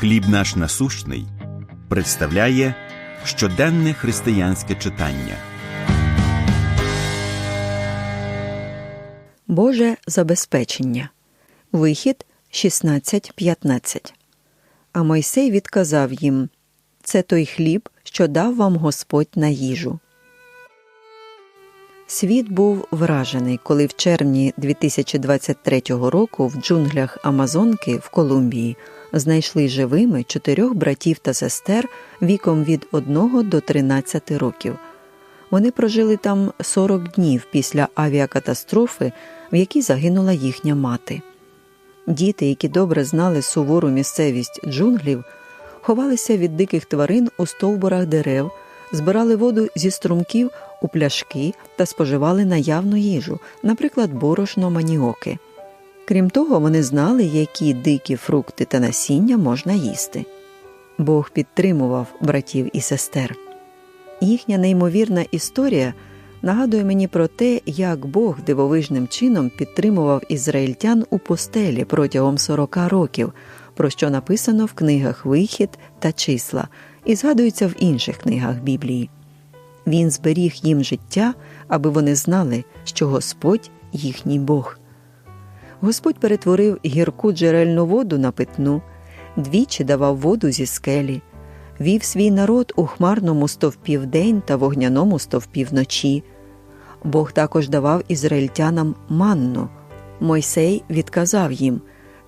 Хліб наш насущний представляє щоденне християнське читання. Боже забезпечення. Вихід 16.15. А Мойсей відказав їм Це той хліб, що дав вам Господь на їжу. Світ був вражений, коли в червні 2023 року в джунглях Амазонки в Колумбії знайшли живими чотирьох братів та сестер віком від 1 до 13 років. Вони прожили там 40 днів після авіакатастрофи, в якій загинула їхня мати. Діти, які добре знали сувору місцевість джунглів, ховалися від диких тварин у стовбурах дерев, збирали воду зі струмків у пляшки та споживали наявну їжу, наприклад, борошно маніоки. Крім того, вони знали, які дикі фрукти та насіння можна їсти. Бог підтримував братів і сестер. Їхня неймовірна історія нагадує мені про те, як Бог дивовижним чином підтримував ізраїльтян у постелі протягом 40 років, про що написано в книгах Вихід та числа і згадується в інших книгах Біблії. Він зберіг їм життя, аби вони знали, що Господь їхній Бог. Господь перетворив гірку джерельну воду на питну, двічі давав воду зі скелі, вів свій народ у хмарному стовпі вдень та вогняному стовпі вночі. Бог також давав ізраїльтянам манну. Мойсей відказав їм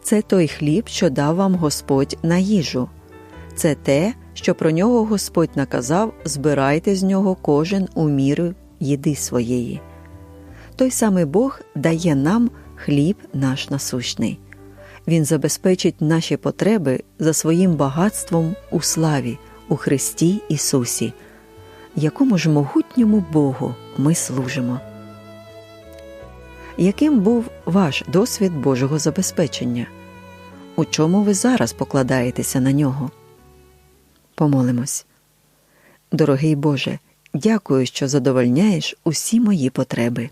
це той хліб, що дав вам Господь на їжу. Це те, що про нього Господь наказав збирайте з нього кожен у міру їди своєї. Той самий Бог дає нам хліб наш насущний. Він забезпечить наші потреби за своїм багатством у славі, у Христі Ісусі, якому ж могутньому Богу ми служимо. Яким був ваш досвід Божого забезпечення? У чому ви зараз покладаєтеся на нього? Помолимось. Дорогий Боже, дякую, що задовольняєш усі мої потреби.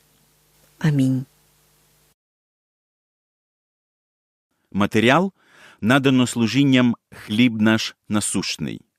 Амінь. Матеріал надано служінням хліб наш насущний.